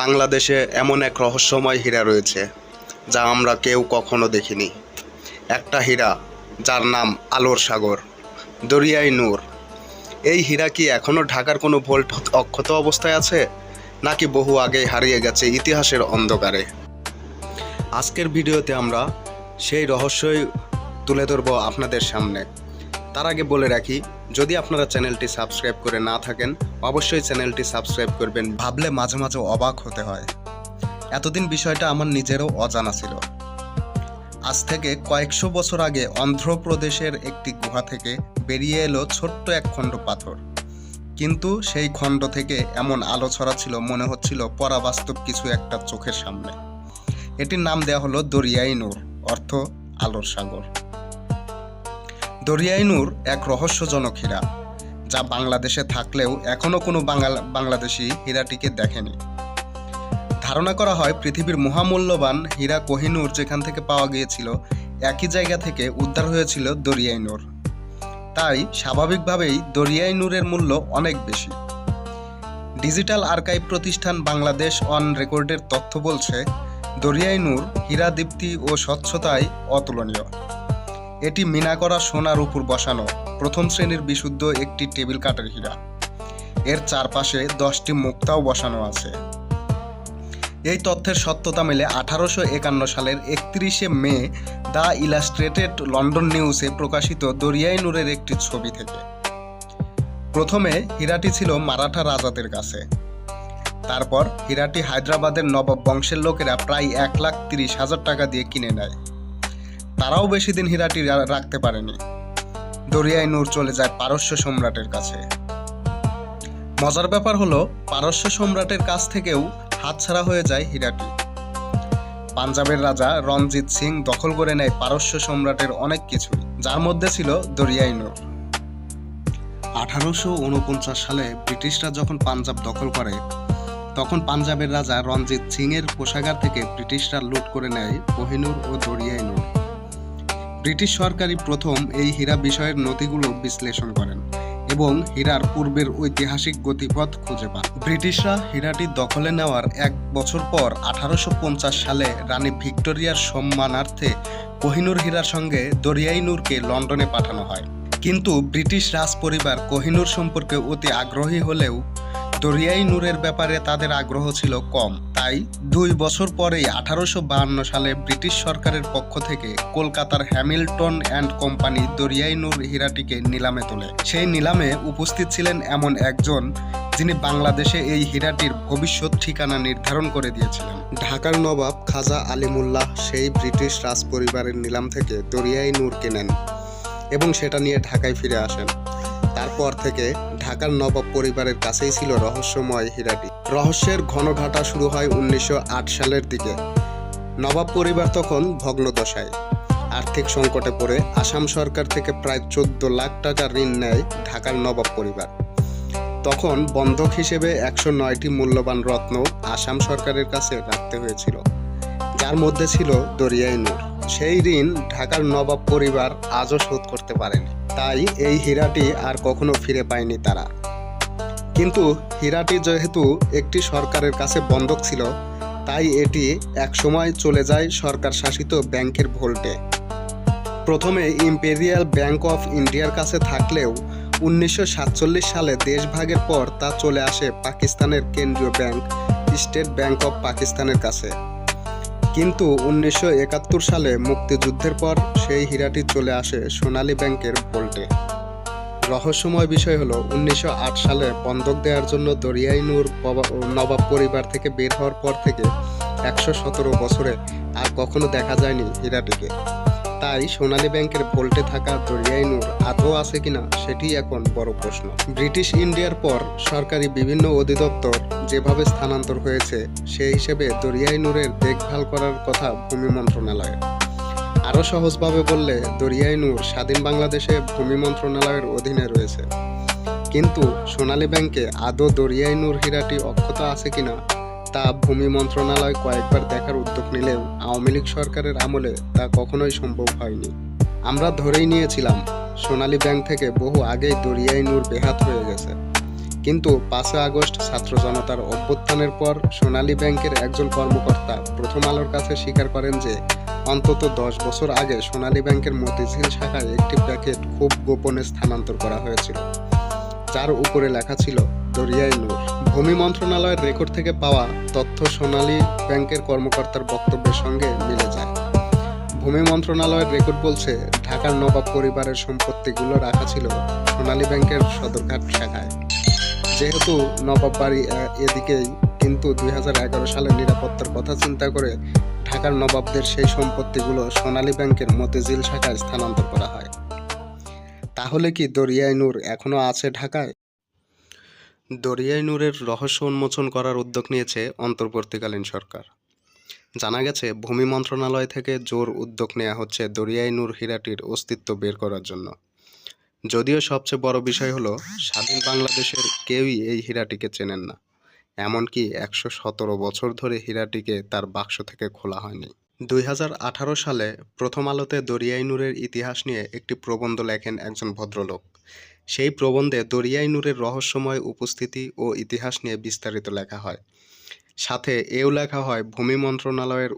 বাংলাদেশে এমন এক রহস্যময় হীরা রয়েছে, যা আমরা কেউ কখনো দেখিনি। একটা হীরা, যার নাম আলোর সাগর, দরিয়াই নূর। এই হীরা কি এখনও ঢাকার কোনো ভোল্ট অক্ষত অবস্থায় আছে, নাকি বহু আগেই হারিয়ে গেছে ইতিহাসের অন্ধকারে? আজকের ভিডিওতে আমরা সেই রহস্যই তুলে ধরব আপনাদের সামনে। তার আগে বলে রাখি যদি আপনারা চ্যানেলটি সাবস্ক্রাইব করে না থাকেন, অবশ্যই চ্যানেলটি সাবস্ক্রাইব করবেন, ভাবলে মাঝে মাঝে অবাক হতে হয়। এতদিন বিষয়টা আমার নিজেরও অজানা ছিল। আজ থেকে কয়েকশো বছর আগে অন্ধ্রপ্রদেশের একটি গুহা থেকে বেরিয়ে এলো ছোট্ট এক খণ্ড পাথর। কিন্তু সেই খণ্ড থেকে এমন আলো ছড়াচ্ছিল মনে হচ্ছিল পরাবাস্তব কিছু একটা চোখের সামনে। এটির নাম দেওয়া হলো দরিয়াই নূর, অর্থ আলোর সাগর। দরিয়াই নূর এক রহস্যজনক হীরা, যা বাংলাদেশে থাকলেও এখনও কোনো বাঙাল, বাংলাদেশি হীরাটিকে দেখেনি। ধারণা করা হয় পৃথিবীর মহামূল্যবান হীরা কোহিনূর যেখান থেকে পাওয়া গিয়েছিল, একই জায়গা থেকে উদ্ধার হয়েছিল দরিয়াই নূর। তাই স্বাভাবিকভাবেই দরিয়াই নূরের মূল্য অনেক বেশি। ডিজিটাল আর্কাইভ প্রতিষ্ঠান বাংলাদেশ অন রেকর্ডের তথ্য বলছে, দরিয়াই নূর হীরা দীপ্তি ও স্বচ্ছতায় অতুলনীয়। এটি মিনা করা সোনার উপর বসানো প্রথম শ্রেণির বিশুদ্ধ একটি টেবিল কাঠের হীরা। এর চারপাশে দশটি মুক্তাও বসানো আছে। এই তথ্যের সত্যতা মেলে আঠারোশো একান্ন সালের একত্রিশে মে দ্য ইলাস্ট্রেটেড লন্ডন নিউজে প্রকাশিত দরিয়াই নূরের একটি ছবি থেকে। প্রথমে হীরাটি ছিল মারাঠা রাজাদের কাছে। তারপর হীরাটি হায়দ্রাবাদের নবাব বংশের লোকেরা প্রায় এক লাখ তিরিশ হাজার টাকা দিয়ে কিনে নেয়। তারাও বেশি দিন হীরাটি রাখতে পারেনি। দরিয়াই নূর চলে যায় পারস্য সম্রাটের কাছে। মজার ব্যাপার হলো, পারস্য সম্রাটের কাছ থেকেও হাতছাড়া হয়ে যায় হীরাটি। পাঞ্জাবের রাজা রণজিৎ সিং দখল করে নেয় পারস্য সম্রাটের অনেক কিছুই যার মধ্যে ছিল দরিয়াই নূর। আঠারোশো উনপঞ্চাশ সালে ব্রিটিশরা যখন পাঞ্জাব দখল করে, তখন পাঞ্জাবের রাজা রণজিৎ সিং এর কোষাগার থেকে ব্রিটিশরা লুট করে নেয় কোহিনূর ও দরিয়াই নূর। ব্রিটিশ সরকারই প্রথম এই হীরা বিষয়ের নথিগুলো বিশ্লেষণ করেন এবং হীরার পূর্বের ঐতিহাসিক গতিপথ খুঁজে পান। ব্রিটিশরা হীরাটি দখলে নেওয়ার এক বছর পর আঠারোশো পঞ্চাশ সালে রানী ভিক্টোরিয়ার সম্মানার্থে কোহিনুর হীরার সঙ্গে দরিয়াই নূরকে লন্ডনে পাঠানো হয়। কিন্তু ব্রিটিশ রাজ পরিবার কোহিনূর সম্পর্কে অতি আগ্রহী হলেও দরিয়াই নূরের ব্যাপারে তাদের আগ্রহ ছিল কম। তাই দুই বছর পরেই আঠারোশো সালে ব্রিটিশ সরকারের পক্ষ থেকে কলকাতার Hamilton and company Daryai Noor হীরাটিকে নিলামে তোলে। সেই নিলামে উপস্থিত ছিলেন এমন একজন যিনি বাংলাদেশে এই হীরাটির ভবিষ্যৎ ঠিকানা নির্ধারণ করে দিয়েছিলেন। ঢাকার নবাব খাজা আলিমুল্লাহ সেই ব্রিটিশ রাজ পরিবারের নিলাম থেকে দরিয়াই নূর কেনেন এবং সেটা নিয়ে ঢাকায় ফিরে আসেন। তারপর থেকে ঢাকার নবাব পরিবারের কাছেই ছিল রহস্যময় হীরাটি। রহস্যের ঘনঘাটা শুরু হয় উনিশশো সালের দিকে। নবাব পরিবার তখন ভগ্নদশায়। আর্থিক সংকটে পড়ে আসাম সরকার থেকে প্রায় চোদ্দ লাখ টাকা ঋণ নেয় ঢাকার নবাব পরিবার। তখন বন্ধক হিসেবে একশো নয়টি মূল্যবান রত্ন আসাম সরকারের কাছে রাখতে হয়েছিল। যার মধ্যে ছিল দরিয়াই নূর। সেই ঋণ ঢাকার নবাব পরিবার আজও শোধ করতে পারেনি। তাই এই হীরাটি আর কখনো ফিরে পায়নি তারা। কিন্তু হীরাটি যেহেতু একটি সরকারের কাছে বন্ধক ছিল, তাই এটি একসময় চলে যায় সরকার শাসিত ব্যাংকের ভোল্টে। প্রথমে ইম্পেরিয়াল ব্যাংক অফ ইন্ডিয়ার কাছে থাকলেও উনিশশো সাতচল্লিশ সালে দেশভাগের পর তা চলে আসে পাকিস্তানের কেন্দ্রীয় ব্যাংক, স্টেট ব্যাংক অফ পাকিস্তানের কাছে। কিন্তু উনিশশো একাত্তর সালে মুক্তিযুদ্ধের পর সেই হীরাটি চলে আসে সোনালী ব্যাংকের ভোল্টে রহস্যময় বিষয় হলো, উনিশশো আট সালে বন্ধক দেওয়ার জন্য দরিয়াই নূর নবাব পরিবার থেকে বের হওয়ার পর থেকে একশো সতেরো বছরে আর কখনো দেখা যায়নি হীরাটিকে। তাই সোনালী ব্যাংকের ভোল্টে থাকা দরিয়াই নূর আদৌ আছে কিনা সেটি এখন বড় প্রশ্ন। ব্রিটিশ ইন্ডিয়ার পর সরকারি বিভিন্ন অধিদপ্তর যেভাবে স্থানান্তর হয়েছে সেই হিসেবে দরিয়াই নূরের দেখভাল করার কথা ভূমি মন্ত্রণালয়ের। আরও সহজভাবে বললে দরিয়াই নূর স্বাধীন বাংলাদেশে ভূমি মন্ত্রণালয়ের অধীনে রয়েছে। কিন্তু সোনালী ব্যাংকে আদৌ দরিয়াই নূর হীরাটি অক্ষত আছে কিনা তা ভূমি মন্ত্রণালয় কয়েকবার দেখার উদ্যোগ নিলেও আওয়ামী লীগ সরকারের আমলে তা কখনোই সম্ভব হয়নি। আমরা ধরেই নিয়েছিলাম, সোনালী ব্যাংক থেকে বহু আগেই দরিয়াই নূর বেহাত হয়ে গেছে। কিন্তু পাঁচই আগস্ট ছাত্র জনতার অভ্যুত্থানের পর সোনালী ব্যাংকের একজন কর্মকর্তা প্রথম আলোর কাছে স্বীকার করেন যে, অন্তত দশ বছর আগে সোনালী ব্যাংকের মতিঝিল শাখায় একটি প্যাকেট খুব গোপনে স্থানান্তর করা হয়েছিল। যার উপরে লেখা ছিল দরিয়াই নূর ভূমি মন্ত্রণালয়ের রেকর্ড থেকে পাওয়া তথ্য সোনালী ব্যাংকের কর্মকর্তার বক্তব্যের সঙ্গে মিলে যায়। ভূমি মন্ত্রণালয়ের রেকর্ড বলছে, ঢাকার নবাব পরিবারের সম্পত্তিগুলো রাখা ছিল সোনালী ব্যাংকের সদরঘাট শাখায়। যেহেতু নবাব বাড়ি এদিকেই, কিন্তু দুই সালের নিরাপত্তার কথা চিন্তা করে ঢাকার নবাবদের সেই সম্পত্তিগুলো সোনালী ব্যাংকের মতিঝিল শাখায় স্থানান্তর করা হয়। তাহলে কি দরিয়াই নূর এখনও আছে ঢাকায়? দরিয়াই নূরের রহস্য উন্মোচন করার উদ্যোগ নিয়েছে অন্তর্বর্তীকালীন সরকার। জানা গেছে, ভূমি মন্ত্রণালয় থেকে জোর উদ্যোগ নেওয়া হচ্ছে দরিয়াই নূর হীরাটির অস্তিত্ব বের করার জন্য। যদিও সবচেয়ে বড় বিষয় হলো, স্বাধীন বাংলাদেশের কেউই এই হীরাটিকে চেনেন না। এমনকি একশো সতেরো বছর ধরে হীরাটিকে তার বাক্স থেকে খোলা হয়নি। দুই হাজার আঠারো সালে প্রথম আলোতে দরিয়াই নূরের ইতিহাস নিয়ে একটি প্রবন্ধ লেখেন একজন ভদ্রলোক। সেই প্রবন্ধে দরিয়াই নূরের রহস্যময় উপস্থিতি ও ইতিহাস নিয়ে বিস্তারিত লেখা হয়। সাথে এও লেখা হয়, ভূমি মন্ত্রণালয়ের